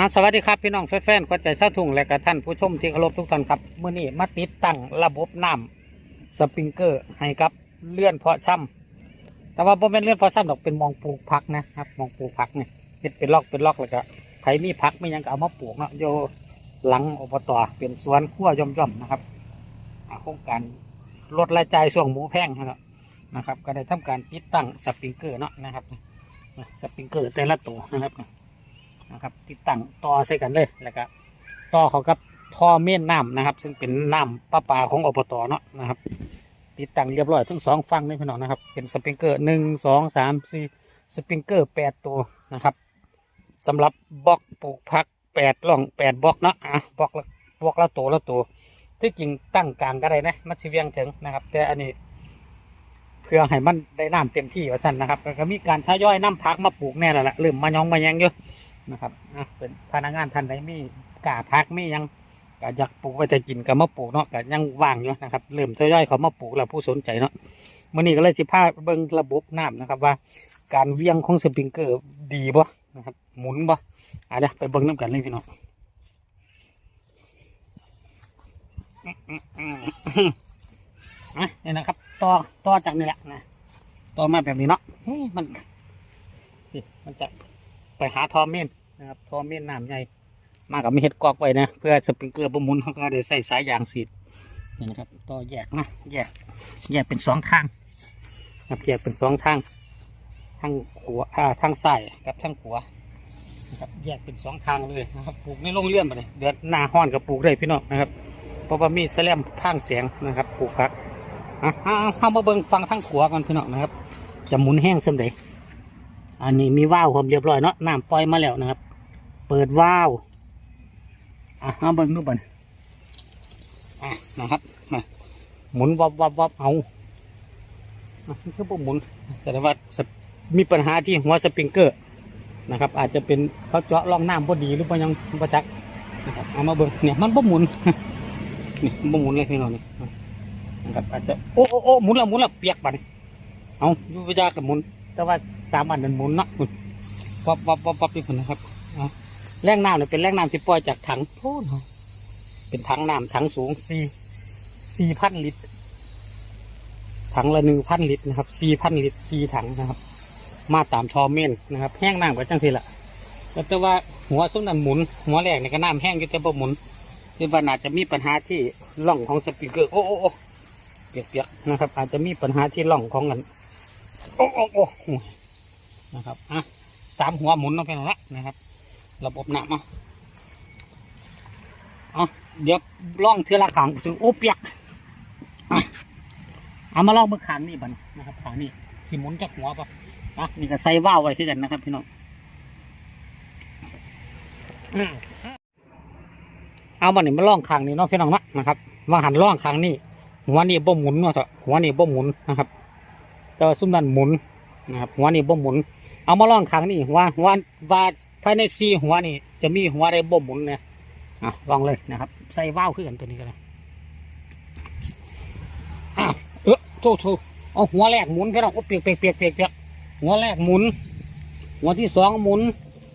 อ่าสวัสดีครับพี่น้องแฟนๆขวัญใจชาวทุ่งและก็ท่านผู้ชมที่เคารพทุกท่านครับเมื่อนี้มาติดตั้งระบบน้ำสปริงเกอร์ให้กับเลื่อนเพาะช่ำแต่ว่าบ่เป็นเลื่อนเพาะช่ำดอกเป็นมองปลูกผักนะครับมองปลูกผักเนี่ยเป็นเป็นล็อกเป็นล็อกแล้วก็ใครมีผักไม่ยังก็เอามาปลูกเนาะโยหลังอบตเป็นสวนขั้วย่อมๆนะครับโครงการลดรายจ่ายช่วงหมูแพงนะครับนะครับ ก็ได้ทำการติดตั้งสปริงเกอร์เนาะนะครับสปริงเกอร์แต่ละตัวนะครับ นะครับ ติดตั้งต่อใส่กันเลยแล้วก็ต่อเขากับท่อเม่นน้ำนะครับ ซึ่งเป็นน้ำประปาของอบตเนาะนะครับ ติดตั้งเรียบร้อยทั้งสองฝั่งนี่พี่น้องนะครับ เป็นสปริงเกอร์หนึ่งสองสามสี่สปริงเกอร์แปดตัวนะครับสำหรับบล็อกปลูกพักแปดล่องแปดบล็อกเนาะอะบล็อกละบล็อกละตัวละตัวที่จริงตั้งกลางก็ได้นะมันสิเวียงถึงนะครับ แต่อันนี้เพื่อให้มันได้น้ำเต็มที่ว่าฉันนะครับ ก็มีการทยอยน้ำพักมาปลูกแน่แล้วละเริ่มมายองมายังเยอะ นะครับเป็นพนักงานท่านใดมีกาพักมียังก็อยากปลูกไว้จะกินก็มาปลูกเนาะก็ยังว่างอยู่นะครับเริ่มทยอยเขามาปลูกแล้วผู้สนใจเนาะมื่อนี้ก็เลยสิพาเบิ่งระบบน้ำนะครับ ว่า การเวียงของสปริงเกอร์ดีบ่นะครับ หมุนบ่อะเดี๋ยวไปเบิ่งน้ำกันเลยพี่น้องอะนี่นะครับต่อต่อจากนี่แหละนะต่อมาแบบนี้เนาะเฮ้ยมันมันจะไปหาทอมเมน นะครับทอมเมนน้ำใหญ่มากับม่เห็ดกอกไว้นะ เพื่อสปริงเกอร์ประมุนเขาก็ได้ใส่สายยางสีดนี่นะครับต่อแยกนะแยกแยกเป็นสองทางครับแยกเป็นสองทางทางขวาอ่าทางซ้ายกับทางขวานะครับแยกเป็นสองทางเลยนะครับปลูกในโรงเรือนมาเลยเดือนหน้าห้อนกับปลูกได้พี่น้องนะครับเพราะว่ามีแสลมทางเสียงนะครับปลูกผักอะเอาข้ามาเบิ่งฟังทางขวาก่อนพี่น้องนะครับจะหมุนแห้งเสมเด็อันนี้มีว่าวความเรียบร้อยเนาะน้ำปล่อยมาแล้วนะครับ เปิดว่าวอะเอาเบิ่งดูบ่นอะนะครับมาหมุนวับวับวับเอาอะนี่คือพวกหมุนแสดงว่ามีปัญหาที่หัวสปริงเกอร์นะครับ อาจจะเป็นเขาเจาะร่องน้ำพอดีหรือเปล่ายังประจักนะครับเอามาเบิ่งเนี่ยมันบ่หมุนนี่บ่หมุนเลยพี่น้องนี่นะครับอาจจะโอ้โอ้โอ้หมุนล้วหมุนล้วเปียกบันเอาอยู่ประจักกับหมุน แต่ว่าสามอันนั้นหมุนนะคุณวับวับวับวับนี่คุณนะครับเอา แรงน้ำเนี่ยเป็นแรงน้ำที่ปล่อยจากถังโอ้โหเป็นถังน้ำถังสูงสี่สี่พันลิตร ถังละหนึ่งพันลิตรนะครับสี่พันลิตรสี่ถังนะครับ มาตามทอเมนนะครับ แห้งน้ำก็จังทีละแต่ว่าหัวส้มนันหมุน หัวแรกเนี่ยก็น้ำแห้งอยู่แต่บ่หมุนคือว่าอาจจะมีปัญหาที่ร่องของสปริงเกอร์โอ้โอ้โอ้เปียกๆนะครับ อาจจะมีปัญหาที่ร่องของกันโอ้โอ้โอ้นะครับอะสามหัวหมุนลงไปแล้วละนะครับ ระบบน้ำอะเอาเดี๋ยวล่องเทือละขังถึงโอ้เปียกเอามาล่องเมื่อขางนี่บันนะครับขางนี่ที่หมุนจากหัวปะอะนี่ก็ใส่ว่าวไว้ที่กันนะครับพี่น้องเอาบันนี่มาล่องขางนี่เนาะพี่น้องนะนะครับว่าหันล่องขางนี่หัวนี่บ่หมุนเนาะเถอะหัวนี่บ่หมุนนะครับแต่ว่าซุ้มนั่นหมุนนะครับหัวนี่บ่หมุน เอามาลองครั้งนี้ว่าว่าว่าภายในซีหัวนี่ จะมีหัวอะไรบ่หมุนเนี่ยอะลองเลยนะครับ ใส่ว่าวขึ้นกันตัวนี้ก็เลยอ้าวเออโทษโทษเอาหัวแรกหมุนพี่น้องโอ้เปียกเปียกเปียกเปียกเปียกหัวแรกหมุน หัวที่สองหมุน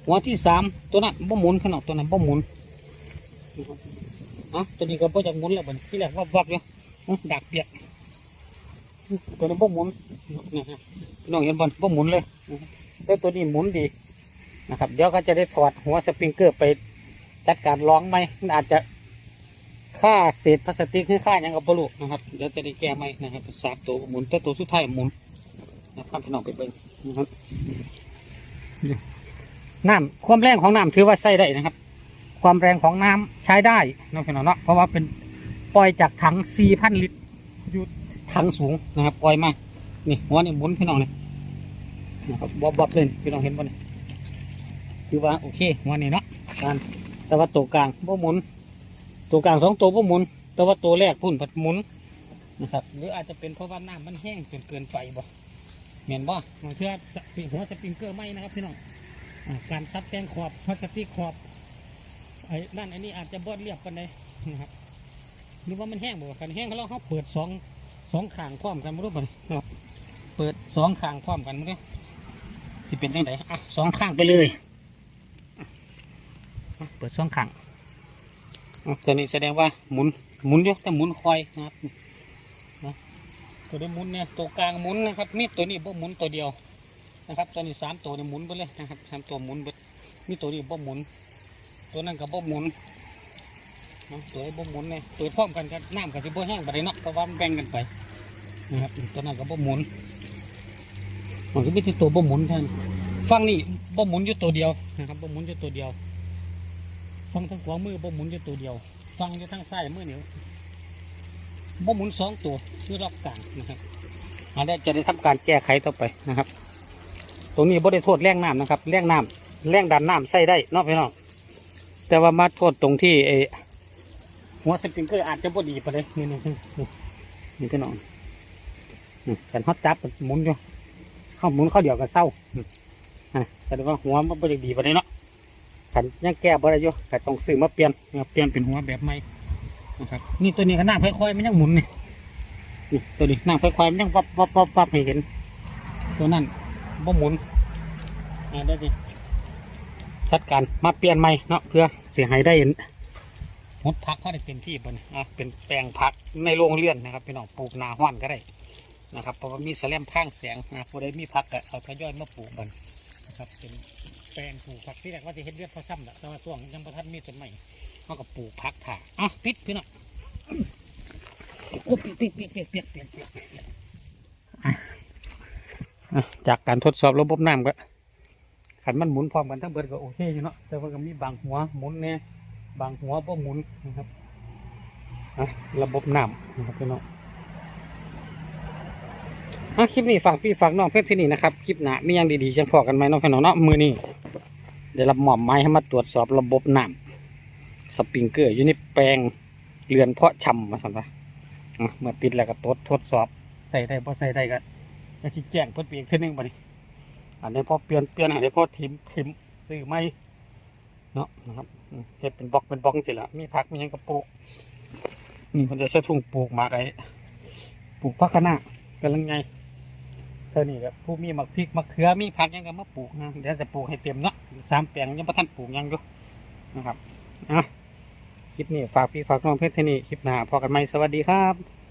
หัวที่สามตัวนั้นบ่หมุนพี่น้องตัวนั้นบ่หมุนอะตัวนี้ก็บ่จะหมุนแล้วบัดที่แรกวับวับเลยอื้อดักเปียกตัวนี้พวกหมุนนะฮะพี่น้องเห็นบอลพวกหมุนเลย แต่ตัวนี้หมุนดีนะครับ เดี๋ยวก็จะได้ถอดหัวสปริงเกอร์ไปจัดการร้องไหมมันอาจจะค่าเศษพลาสติกให้ค่าหยังกับบลูนะครับ เดี๋ยวจะได้แก้ไหมนะครับสามตัวหมุนแต่ตัวสุดท้ายหมุนนะครับพี่น้องไปเบิ่งนะครับน้ำความแรงของน้ำถือว่าใช้ได้นะครับ ความแรงของน้ำใช้ได้นะพี่น้องเนาะเพราะว่าเป็นปล่อยจากถัง4,000ลิตรอยู่ถังสูงนะครับปล่อยมานี่หัวนี่หมุนพี่น้องเลย นะครับบอบบอบเลยพี่น้องเห็นบ่เนี่ยคือว่าโอเคหัวนี่เนาะการแต่ว่าตัวกลางบ่หมุน ตัวกลางสองตัวบ่หมุน แต่ว่าตัวแรกพุ่นผัดหมุนนะครับ หรืออาจจะเป็นเพราะว่าน้ำมันแห้งจนเกินไปบ่เหม็นบ่บางเทื่อสปริหัวสปริงเกอร์ไหมนะครับพี่น้องอการตัดแต่งขอบพลาสติกขอบไอ้นั่นอันนี้อาจจะบดเรียบกันเลยนะครับหรือว่ามันแห้งบ่กันแห้งเขาเราเขาเปิดสองสองข้างพร้อมกันไม่รู้ป่ะเปิดสองข้างพร้อมกันไม่รู้ เป็นยังไงอะสองข้างไปเลย เปิดช่องขังตัวนี้แสดงว่าหมุนหมุนเยอะแต่หมุนคอยนะครับตัวนี้หมุนเนี่ยตัวกลางหมุนนะครับมีตัวนี้บ่หมุนตัวเดียวนะครับ ตัวนี้สามตัวเนี่ยหมุนไปเลยนะครับสามตัวหมุนไปมีตัวนี้บ่หมุน ตัวนั้นก็บ่หมุนตัวนี้บ่หมุนเนี่ยตัวพร้อมกันกันน้ำกับสิบ่แห้งไปเลยเนาะเพราะว่ามันแบ่งกันไปนะครับตัวนั้นก็บ่หมุน มันก็มีแต่ตัวบ่หมุนท่านฟังนี่บ่หมุนอยู่ตัวเดียวนะครับบ่หมุนอยู่ตัวเดียวฟังทั้งขวามือบ่หมุนอยู่ตัวเดียว ฟังอยู่ทั้งซ้ายมือเนี่ยวบ่หมุนสองตัวคือรอบกลางนะครับอันนี้จะได้ทำการแก้ไขต่อไปนะครับ ตรงนี้บ่ได้โทษแรงน้ำนะครับแรงน้ำแรงดันน้ำใส่ได้นอกพี่นองแต่ว่ามาโทษตรงที่ไอหัวสปริงเกอร์อาจจะบ่ดีไปเลยนี่นี่นี่นี่พี่น้องนี่แต่ฮอตจับมันหมุนอยู่ ข้าหมุนเข้าเดียวกับเศร้าอืมอะแสดงว่าหัวมันบ่ได้ดีไปเลยเนาะขันยังแก้บ่ได้อยู่แต่ต้องซื้อมาเปลี่ยนนะครับเปลี่ยนเป็นหัวแบบใหม่นะครับ นี่ตัวนี้ก็น้ำค่อยๆมันยังหมุนนี่นี่ตัวนี้น้ำค่อยๆมันยังวับวับวับวับให้เห็น ตัวนั้นบ่หมุนอ่าได้ดิชัดการมาเปลี่ยนใหม่เนาะเพื่อเสียหายได้หดพักเขาได้เต็มที่บนอะเป็นแปลงพักในโรงเรือนนะครับพี่น้องปลูกนาห้อนก็ได้ นะครับเพราะว่ามีแสลมข้างแสงนะผู้ใดมีพักก็เอาทยอยมาปลูกบันนะครับเป็นแปลงปลูกผักที่แรกว่าจะเห็นเลือดพอซ้ำแหละแต่ว่าช่วงยังประทันมีต้นใหม่เขาก็ปลูกผักถ่าอะปิดพี่น้องโอ้เปียกเปียกเปียกเปียกเปียกเปียกเปียกอะอะจากการทดสอบระบบน้ำก็ขันมันหมุนพร้อมกันทั้งเบิดก็โอเคอยู่เนาะแต่ว่าก็มีบางหัวหมุนเนี่ยบางหัวบ่หมุนนะครับอะระบบน้ำนะครับพี่น้อง อะคลิปนี้ฝากพี่ฝากน้องเพื่อนที่นี่นะครับคลิปหนามีย่างดีๆจะพอกันไหมน้องพี่น้องเนาะมือนี้ได้รับหมอบหมายให้มาตรวจสอบระบบน้ำสปริงเกอร์อยู่ในแปลงเรือนเพาะชำมาสันปะเมื่อติดแล้วก็ตรวจทดสอบใส่ได้พอใส่ได้ก็จะชี้แจงเพิ่นเปลี่ยนขึ้นนึงบัดนี้อันนี้พอเปลี่ยนเปลี่ยนอันนี้พอทิมทิมซื้อไม่เนาะนะครับเฮ็ดเป็นบล็อกเป็นบล็อกสิละมีผักมียังกระปลูกนี่มันจะใช้ทุ่งปลูกมาไอ้ปลูกผักคะน้ากำลังไง ท่านี้ครับผู้มีมักพริกมักเขือมีผักยังก็มาปลูกนะเดี๋ยวจะปลูกให้เต็มเนาะสามแปลงยังประทันปลูกยังอยู่นะครับอะคลิปนี้ฝากพี่ฝากน้องเพชรที่นี่คลิปหน้าพอกันไหมสวัสดีครับ